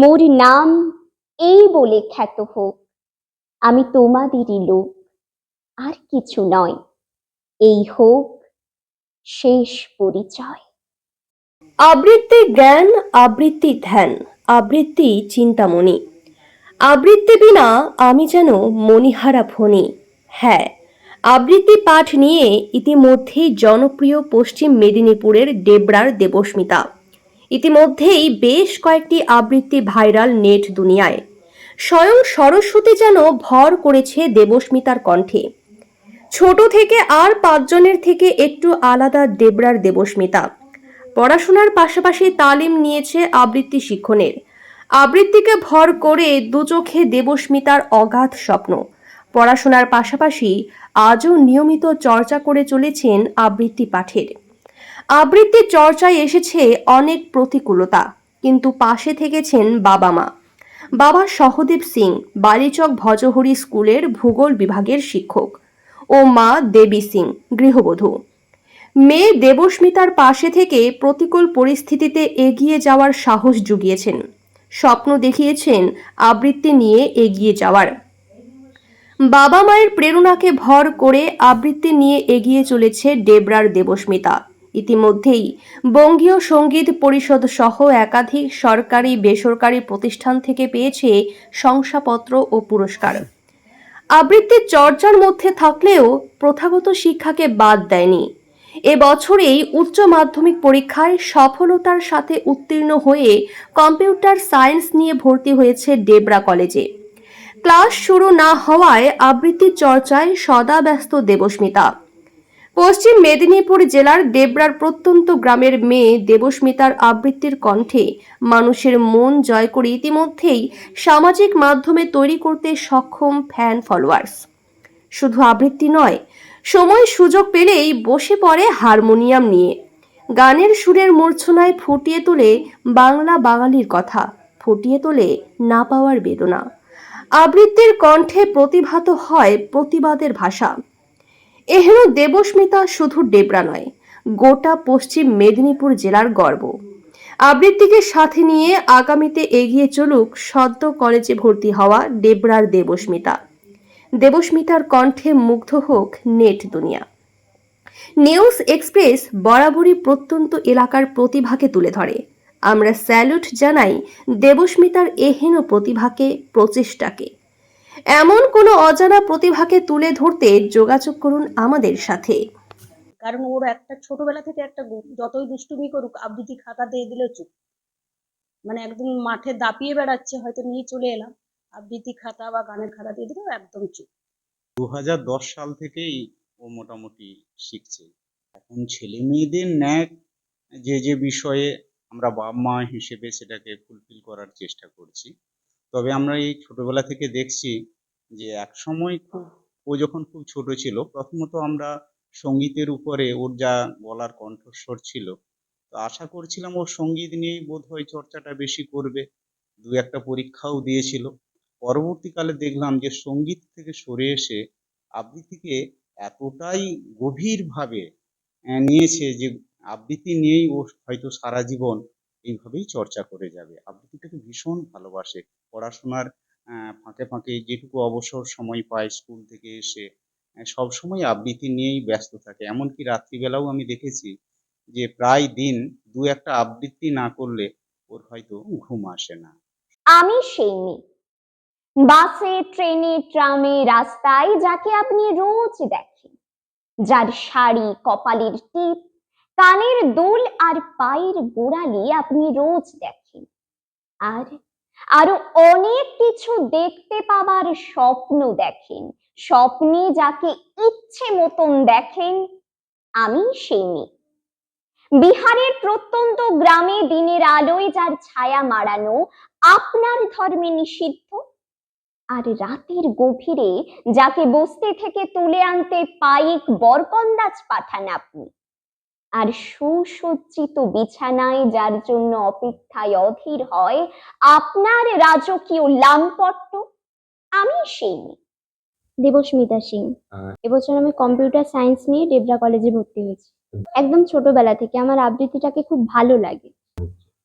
মোর নাম এই বলে খ্যাত হোক। আমি তোমাদেরই লোক, আর কিছু নয়। এই হোক শেষ পরিচয়। আবৃত্তি জ্ঞান, আবৃত্তি ধ্যান, আবৃত্তি চিন্তামণি। আবৃত্তি বিনা আমি যেন মণিহারা ফণি। হ্যাঁ আবৃত্তি পাঠ নিয়ে ইতিমধ্যেই জনপ্রিয় পশ্চিম মেদিনীপুরের ডেবরার দেবস্মিতা। ইতিমধ্যেই বেশ কয়েকটি আবৃত্তি ভাইরাল নেট দুনিয়ায়। স্বয়ং সরস্বতী যেন ভর করেছে দেবস্মিতার কণ্ঠে। ছোট থেকে আর পাঁচজনের থেকে একটু আলাদা দেবরার দেবস্মিতা। পড়াশোনার পাশাপাশি তালিম নিয়েছে আবৃত্তি শিক্ষণের। আবৃত্তিকে ভর করে দুচোখে দেবস্মিতার অগাধ স্বপ্ন। পড়াশোনার পাশাপাশি আজও নিয়মিত চর্চা করে চলেছেন আবৃত্তি পাঠের। আবৃত্তি চর্চায় এসেছে অনেক প্রতিকূলতা, কিন্তু পাশে থেকেছেন বাবা মা। বাবা সহদেব সিং, বালিচক ভজহরি স্কুলের ভূগোল বিভাগের শিক্ষক ও মা দেবী সিং, গৃহবধূ। মেয়ে দেবস্মিতার পাশে থেকে প্রতিকূল পরিস্থিতিতে এগিয়ে যাওয়ার সাহস জুগিয়েছেন। স্বপ্ন দেখিয়েছেন আবৃত্তি নিয়ে এগিয়ে যাওয়ার। বাবা মায়ের প্রেরণাকে ভর করে আবৃত্তি নিয়ে এগিয়ে চলেছে ডেবরার দেবস্মিতা। ইতিমধ্যেই বঙ্গীয় সংগীত পরিষদ সহ একাধিক সরকারি বেসরকারি প্রতিষ্ঠান থেকে পেয়েছে শংসাপত্র ও পুরস্কার। আবৃত্তির চর্চার মধ্যে থাকলেও প্রথাগত শিক্ষাকে বাদ দেয়নি। এবছরেই উচ্চ মাধ্যমিক পরীক্ষায় সফলতার সাথে উত্তীর্ণ হয়ে কম্পিউটার সায়েন্স নিয়ে ভর্তি হয়েছে ডেবরা কলেজে। ক্লাস শুরু না হওয়ায় আবৃত্তি চর্চায় সদা ব্যস্ত দেবস্মিতা। পশ্চিম মেদিনীপুর জেলার দেবরার প্রত্যন্ত গ্রামের মেয়ে দেবস্মিতার আবৃত্তির কণ্ঠে মানুষের মন জয় করে ইতিমধ্যেই সামাজিক মাধ্যমে তৈরি করতে সক্ষম ফ্যান ফলোয়ার্স শুধু আবৃত্তি নয়, সময় সুযোগ পেলেই বসে পড়ে হারমোনিয়াম নিয়ে। গানের সুরের মূর্ছনায় ফুটিয়ে তোলে বাংলা বাঙালির কথা, ফুটিয়ে তোলে না পাওয়ার বেদনা। আবৃত্তির কণ্ঠে প্রতিভাত হয় প্রতিবাদের ভাষা। এহেন দেবস্মিতা শুধু ডেবরা নয়, গোটা পশ্চিম মেদিনীপুর জেলার গর্ব। আবৃত্তিকে সাথে নিয়ে আগামীতে এগিয়ে চলুক সদ্য কলেজে ভর্তি হওয়া ডেবরার দেবস্মিতা। দেবস্মিতার কণ্ঠে মুগ্ধ হোক নেট দুনিয়া। নিউজ এক্সপ্রেস বরাবরই প্রত্যন্ত এলাকার প্রতিভাকে তুলে ধরে। আমরা স্যালুট জানাই দেবস্মিতার এহেন প্রতিভাকে, প্রচেষ্টাকে। এমন কোনো অজানা প্রতিভাকে তুলে ধরতে যোগাযোগ করুন আমাদের সাথে। কারণ ওর একটা ছোটবেলা থেকে একটা যতই দুষ্টুমি করুক আবৃত্তি খাতা দিয়ে দিলে চুপ। মানে একদম মাঠে দাপিয়ে বেড়াচ্ছে হয়তো নিয়ে চলে এলাম। আবৃত্তি খাতা বা গানের খাতা দিয়ে দিলেও একদম চুপ। দু দশ সাল থেকেই ও মোটামুটি শিখছে। এখন ছেলে মেয়েদের ন্যাক যে যে বিষয়ে আমরা বাবা মা হিসেবে সেটাকে ফুলফিল করার চেষ্টা করছি। তবে আমরা এই ছোটবেলা থেকে দেখছি যে এক সময় খুব, ও যখন খুব ছোট ছিল, প্রথমত আমরা সঙ্গীতের উপরে ওর যা গলার কণ্ঠস্বর ছিল। তো আশা করছিলাম ও সংগীত নিয়েই বোধহয় চর্চাটা বেশি করবে। দু একটা পরীক্ষাও দিয়েছিল। পরবর্তীকালে দেখলাম যে সংগীত থেকে সরে এসে আবৃত্তিকে এতটাই গভীরভাবে নিয়েছে যে আবৃত্তি নিয়েই ও হয়তো সারা জীবন এইভাবেই চর্চা করে যাবে। আবৃত্তিটাকে ভীষণ ভালোবাসে। পড়াশোনার ফাঁকে ফাঁকে যেটুকু অবসর সময় পায় স্কুল থেকে এসে সব সময় আবৃত্তি নিয়েই ব্যস্ত থাকে। এমনকি রাত্রিবেলাও আমি দেখেছি যে প্রায় দিন দু একটা আবৃত্তি না করলে ওর হয়তো ঘুম আসে না। আমি সেই বাসে, ট্রেনে, ট্রামে, রাস্তায় যাকে আপনি রোজ দেখেন, যার শাড়ি, কপালের টিপ কানের দুল আর পায়ের গোড়ালি আপনি রোজ দেখেন। আর, আরও অনেক কিছু দেখতে পাবার স্বপ্ন দেখেন। স্বপ্নে যাকে ইচ্ছে মতন দেখেন, আমি সেই বিহারের প্রত্যন্ত গ্রামে দিনের আলোয় যার ছায়া মারানো আপনার ধর্মে নিষিদ্ধ, আর রাতের গভীরে যাকে বস্তি থেকে তুলে আনতে পাইক বরকন্দাজ পাঠান আপনি আর সুসজ্জিত বিছানায় যার জন্য অপেক্ষায় অধীর হয় আপনার রাজকীয় লামপট্ট আমি সেই মেয়ে। দেবস্মিতা সিং। এবছর আমি কম্পিউটার সায়েন্স নিয়ে ডেবরা কলেজে ভর্তি হয়েছি। একদম ছোটবেলা থেকে আমার আবৃত্তিটাকে খুব ভালো লাগে।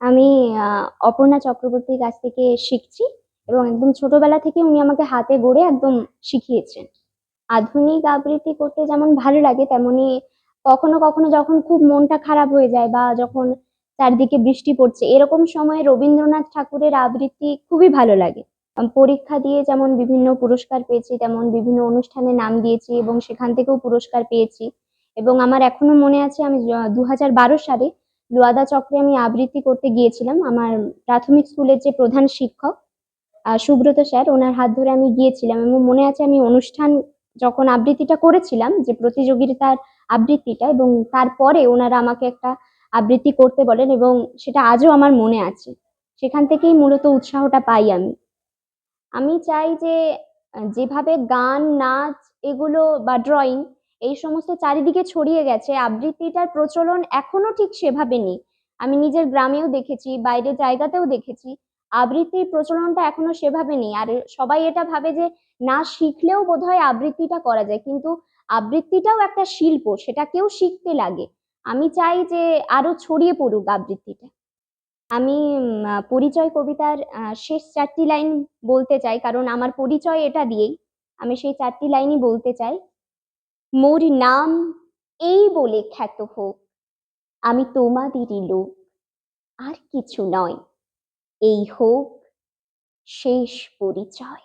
আমি আহ, অপর্ণা চক্রবর্তীর কাছ থেকে শিখছি এবং একদম ছোটবেলা থেকে উনি আমাকে হাতে গড়ে একদম শিখিয়েছেন। আধুনিক আবৃত্তি করতে যেমন ভালো লাগে তেমনি কখনো কখনো যখন খুব মনটা খারাপ হয়ে যায় বা যখন চারদিকে বৃষ্টি পড়ছে, এরকম সময়ে রবীন্দ্রনাথ ঠাকুরের আবৃত্তি খুবই ভালো লাগে। পরীক্ষা দিয়ে যেমন বিভিন্ন পুরস্কার পেয়েছি, তেমন বিভিন্ন অনুষ্ঠানে নাম দিয়েছি এবং সেখান থেকেও পুরস্কার পেয়েছি। এবং আমার এখনও মনে আছে, আমি দু হাজার বারো সালে লুয়াদা চক্রে আমি আবৃত্তি করতে গিয়েছিলাম। আমার প্রাথমিক স্কুলের যে প্রধান শিক্ষক সুব্রত স্যার, ওনার হাত ধরে আমি গিয়েছিলাম এবং মনে আছে আমি অনুষ্ঠান যখন আবৃত্তিটা করেছিলাম যে প্রতিযোগিতার আবৃত্তিটা এবং তারপরে ওনারা আমাকে একটা আবৃত্তি করতে বলেন এবং সেটা আজও আমার মনে আছে। সেখান থেকেই মূলত উৎসাহটা পাই আমি। আমি চাই যে, যেভাবে গান, নাচ এগুলো বা ড্রয়িং এই সমস্ত চারিদিকে ছড়িয়ে গেছে, আবৃত্তিটার প্রচলন এখনও ঠিক সেভাবে নেই। আমি নিজের গ্রামেও দেখেছি, বাইরের জায়গাতেও দেখেছি, আবৃত্তির প্রচলনটা এখনও সেভাবে নেই। আর সবাই এটা ভাবে যে, না শিখলেও বোধহয় আবৃত্তিটা করা যায়। কিন্তু আবৃত্তিটাও একটা শিল্প, সেটাকেও শিখতে লাগে। আমি চাই যে আরও ছড়িয়ে পড়ুক আবৃত্তিটা। আমি পরিচয় কবিতার শেষ চারটি লাইন বলতে চাই, কারণ আমার পরিচয় এটা দিয়েই। আমি সেই চারটি লাইনই বলতে চাই। মোর নাম এই বলে খ্যাত হোক, আমি তোমাদেরই লোক, আর কিছু নয়। এই হোক শেষ পরিচয়।